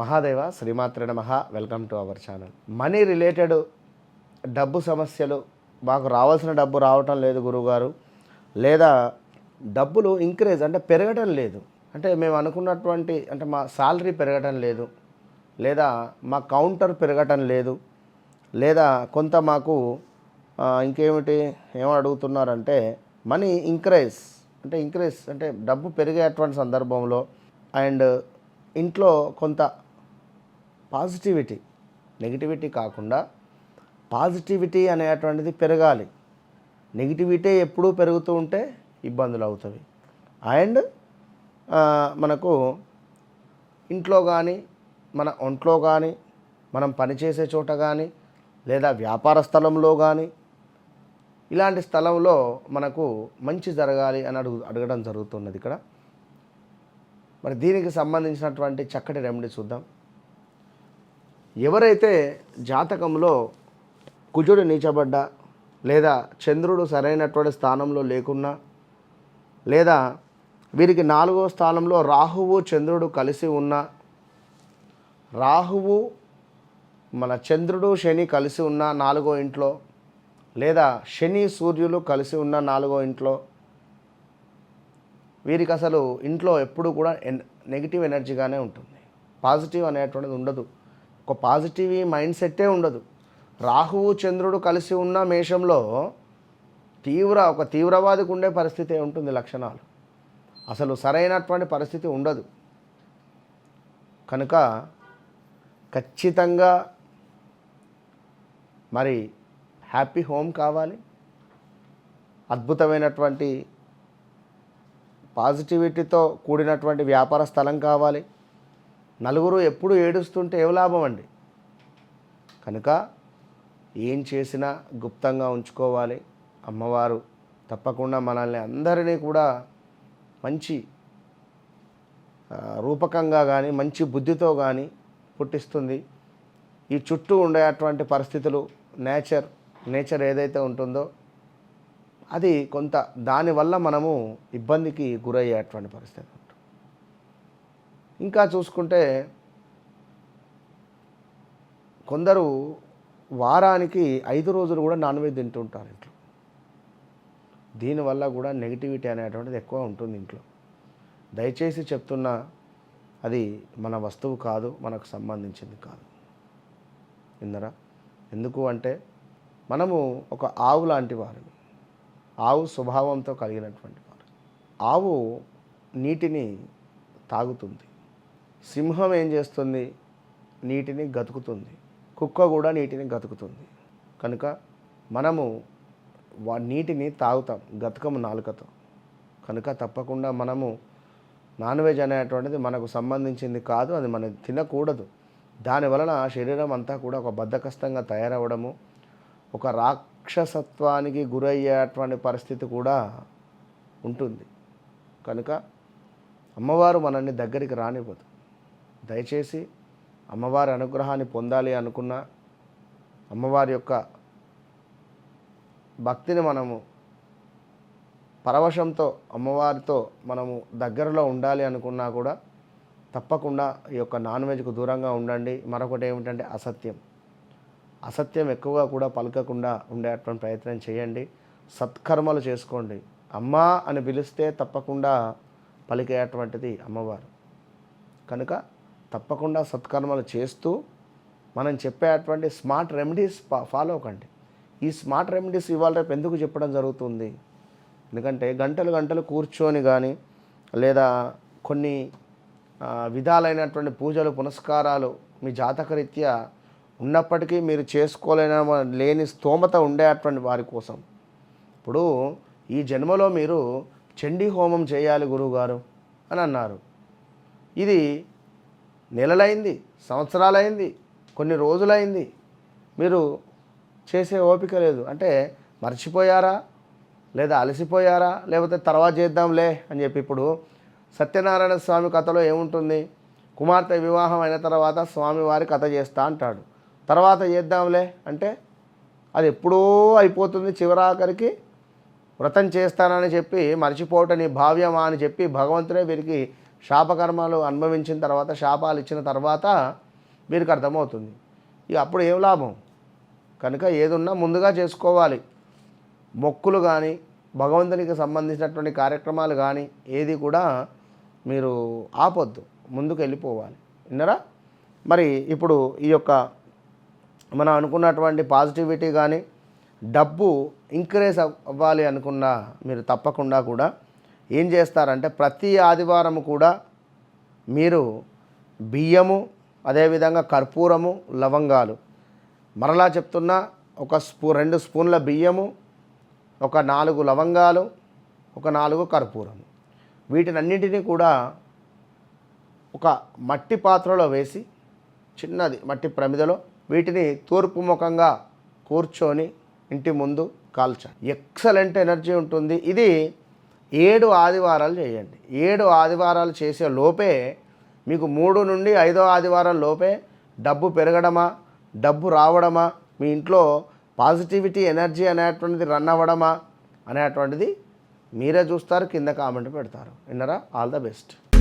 మహాదేవ శ్రీమాత్ర నమ. Welcome to our channel money related డబ్బు సమస్యలు మాకు రావాల్సిన డబ్బు రావటం లేదు గురువుగారు. లేదా డబ్బులు ఇంక్రీజ్ అంటే పెరగటం లేదు. అంటే మేము అనుకున్నటువంటి అంటే మా సాలరీ పెరగటం లేదు. లేదా మా కౌంటర్ పెరగటం లేదు. లేదా కొంత మాకు ఇంకేమిటి ఏమో అడుగుతున్నారంటే మనీ ఇంక్రీజ్ అంటే ఇంక్రీజ్ అంటే డబ్బు పెరిగేటువంటి సందర్భంలో అండ్ ఇంట్లో కొంత పాజిటివిటీ నెగిటివిటీ కాకుండా పాజిటివిటీ అనేటువంటిది పెరగాలి. నెగిటివిటీ ఎప్పుడూ పెరుగుతూ ఉంటే ఇబ్బందులు అవుతాయి. అండ్ మనకు ఇంట్లో కానీ మన ఒంట్లో కానీ మనం పనిచేసే చోట కానీ లేదా వ్యాపార స్థలంలో కానీ ఇలాంటి స్థలంలో మనకు మంచి జరగాలి అని అడుగు అడగడం జరుగుతున్నది ఇక్కడ. మరి దీనికి సంబంధించినటువంటి చక్కటి రెమెడీ చూద్దాం. ఎవరైతే జాతకంలో కుజుడు నీచబడ్డ లేదా చంద్రుడు సరైనటువంటి స్థానంలో లేకున్నా లేదా వీరికి నాలుగో స్థానంలో రాహువు చంద్రుడు కలిసి ఉన్న రాహువు మన చంద్రుడు శని కలిసి ఉన్న నాలుగో ఇంట్లో లేదా శని సూర్యులు కలిసి ఉన్న నాలుగో ఇంట్లో వీరికి అసలు ఇంట్లో ఎప్పుడు కూడా ఎన్ నెగిటివ్ ఎనర్జీగానే ఉంటుంది. పాజిటివ్ అనేటువంటిది ఉండదు. ఒక పాజిటివ్ మైండ్ సెట్టే ఉండదు. రాహువు చంద్రుడు కలిసి ఉన్న మేషంలో తీవ్ర ఒక తీవ్రవాదికి ఉండే పరిస్థితి ఉంటుంది లక్షణాలు. అసలు సరైనటువంటి పరిస్థితి ఉండదు. కనుక ఖచ్చితంగా మరి హ్యాపీ హోమ్ కావాలి. అద్భుతమైనటువంటి పాజిటివిటీతో కూడినటువంటి వ్యాపార స్థలం కావాలి. నలుగురు ఎప్పుడు ఏడుస్తుంటే ఏ లాభం అండి? కనుక ఏం చేసినా గుప్తంగా ఉంచుకోవాలి. అమ్మవారు తప్పకుండా మనల్ని అందరినీ కూడా మంచి రూపకంగా కానీ మంచి బుద్ధితో కానీ పుట్టిస్తుంది. ఈ చుట్టూ ఉండేటువంటి పరిస్థితులు నేచర్ నేచర్ ఏదైతే ఉంటుందో అది కొంత దానివల్ల మనము ఇబ్బందికి గురయ్యేటువంటి పరిస్థితి. ఇంకా చూసుకుంటే కొందరు వారానికి ఐదు రోజులు కూడా నాన్ వెజ్ తింటుంటారు ఇంట్లో. దీనివల్ల కూడా నెగిటివిటీ అనేటువంటిది ఎక్కువ ఉంటుంది ఇంట్లో. దయచేసి చెప్తున్నా అది మన వస్తువు కాదు మనకు సంబంధించింది కాదు. విన్నరా? ఎందుకు అంటే మనము ఒక ఆవు లాంటి వారిని ఆవు స్వభావంతో కలిగినటువంటి వారు. ఆవు నీటిని తాగుతుంది. సింహం ఏం చేస్తుంది? నీటిని గతుకుతుంది. కుక్క కూడా నీటిని గతుకుతుంది. కనుక మనము వా నీటిని తాగుతాం. గతకము నాలుకతో. కనుక తప్పకుండా మనము నాన్ వెజ్ అనేటువంటిది మనకు సంబంధించింది కాదు అది మనం తినకూడదు. దాని వలన శరీరం అంతా కూడా ఒక బద్ధకస్తంగా తయారవ్వడము ఒక రాక్షసత్వానికి గురయ్యేటువంటి పరిస్థితి కూడా ఉంటుంది. కనుక అమ్మవారు మనల్ని దగ్గరికి రానివ్వదు. దయచేసి అమ్మవారి అనుగ్రహాన్ని పొందాలి అనుకున్న అమ్మవారి యొక్క భక్తిని మనము పరవశంతో అమ్మవారితో మనము దగ్గరలో ఉండాలి అనుకున్నా కూడా తప్పకుండా ఈ యొక్క నాన్ వెజ్కు దూరంగా ఉండండి. మరొకటి ఏమిటంటే అసత్యం. అసత్యం ఎక్కువగా కూడా పలకకుండా ఉండేటువంటి ప్రయత్నం చేయండి. సత్కర్మలు చేసుకోండి. అమ్మ అని పిలిస్తే తప్పకుండా పలికేటువంటిది అమ్మవారు. కనుక తప్పకుండా సత్కర్మలు చేస్తూ మనం చెప్పేటువంటి స్మార్ట్ రెమెడీస్ ఫాలో అవ్వకండి ఈ స్మార్ట్ రెమెడీస్ ఇవాళ రేపు ఎందుకు చెప్పడం జరుగుతుంది? ఎందుకంటే గంటలు గంటలు కూర్చొని కానీ లేదా కొన్ని విధాలైనటువంటి పూజలు పునస్కారాలు మీ జాతకరీత్యా ఉన్నప్పటికీ మీరు చేసుకోలేన లేని స్తోమత ఉండేటువంటి వారి కోసం. ఇప్పుడు ఈ జన్మలో మీరు చండీ హోమం చేయాలి గురువుగారు అని అన్నారు. ఇది నెలలైంది సంవత్సరాలైంది కొన్ని రోజులైంది. మీరు చేసే ఓపిక లేదు. అంటే మర్చిపోయారా? లేదా అలసిపోయారా? లేకపోతే తర్వాత చేద్దాంలే అని చెప్పి ఇప్పుడు సత్యనారాయణ స్వామి కథలో ఏముంటుంది? కుమార్తె వివాహం అయిన తర్వాత స్వామివారి కథ చేస్తా అంటాడు. తర్వాత చేద్దాంలే అంటే అది ఎప్పుడో అయిపోతుంది చివరాఖరికి. వ్రతం చేస్తానని చెప్పి మర్చిపోవటం నీ భావ్యమా అని చెప్పి భగవంతుడే వీరికి శాపకర్మాలు అనుభవించిన తర్వాత శాపాలు ఇచ్చిన తర్వాత వీరికి అర్థమవుతుంది. ఇక అప్పుడు ఏం లాభం? కనుక ఏదున్నా ముందుగా చేసుకోవాలి. మొక్కులు కానీ భగవంతునికి సంబంధించినటువంటి కార్యక్రమాలు కానీ ఏది కూడా మీరు ఆపొద్దు. ముందుకు వెళ్ళిపోవాలి. విన్నరా? మరి ఇప్పుడు ఈ యొక్క మనం అనుకున్నటువంటి పాజిటివిటీ కానీ డబ్బు ఇంక్రీజ్ అవ్వాలి అనుకున్న మీరు తప్పకుండా కూడా ఏం చేస్తారంటే ప్రతి ఆదివారం కూడా మీరు బియ్యము అదేవిధంగా కర్పూరము లవంగాలు. మరలా చెప్తున్నా ఒక స్పూ రెండు స్పూన్ల బియ్యము ఒక నాలుగు లవంగాలు ఒక నాలుగు కర్పూరము. వీటినన్నింటినీ కూడా ఒక మట్టి పాత్రలో వేసి చిన్నది మట్టి ప్రమిదలో వీటిని తూర్పు ముఖంగా కూర్చొని ఇంటి ముందు కాల్చండి ఎక్సలెంట్ ఎనర్జీ ఉంటుంది. ఇది ఏడు ఆదివారాలు చేయండి. ఏడు ఆదివారాలు చేసే లోపే మీకు మూడు నుండి ఐదో ఆదివారం లోపే డబ్బు పెరగడమా? డబ్బు రావడమా? మీ ఇంట్లో పాజిటివిటీ ఎనర్జీ అనేటువంటిది రన్ అవ్వడమా? అనేటువంటిది మీరే చూస్తారు కింద కామెంట్ పెడతారు. విన్నరా? All the best.